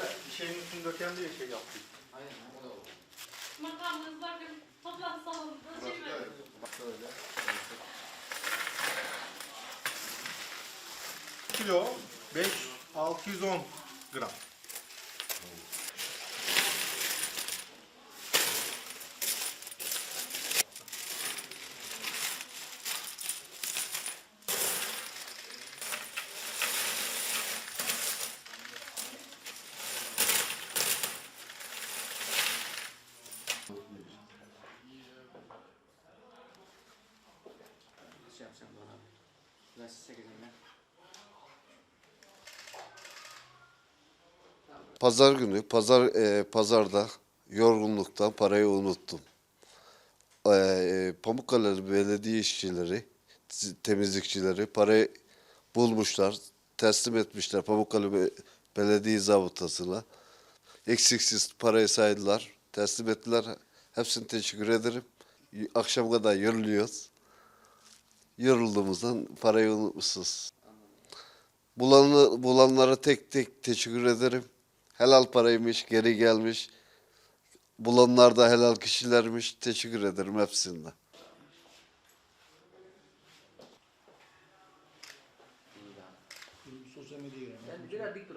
kurşun döken diye şey yaptık. Aynen o da olur. Makamınız bakın toplantı salonunda şey böyle. Kilo 5 610 gram. Pazar günü, pazar e, pazarda yorgunluktan parayı unuttum. E, e, Pamukkale belediye işçileri, temizlikçileri parayı bulmuşlar, teslim etmişler Pamukkale Be- Belediye Zabıtası'na. Eksiksiz parayı saydılar, teslim ettiler. Hepsine teşekkür ederim. Akşam kadar yoruluyoruz. Yorulduğumuzdan parayı unutmuşuz. Bulanı, bulanlara tek tek teşekkür ederim. Helal paraymış, geri gelmiş. Bulanlar da helal kişilermiş. Teşekkür ederim hepsinde. Sosyal dik dur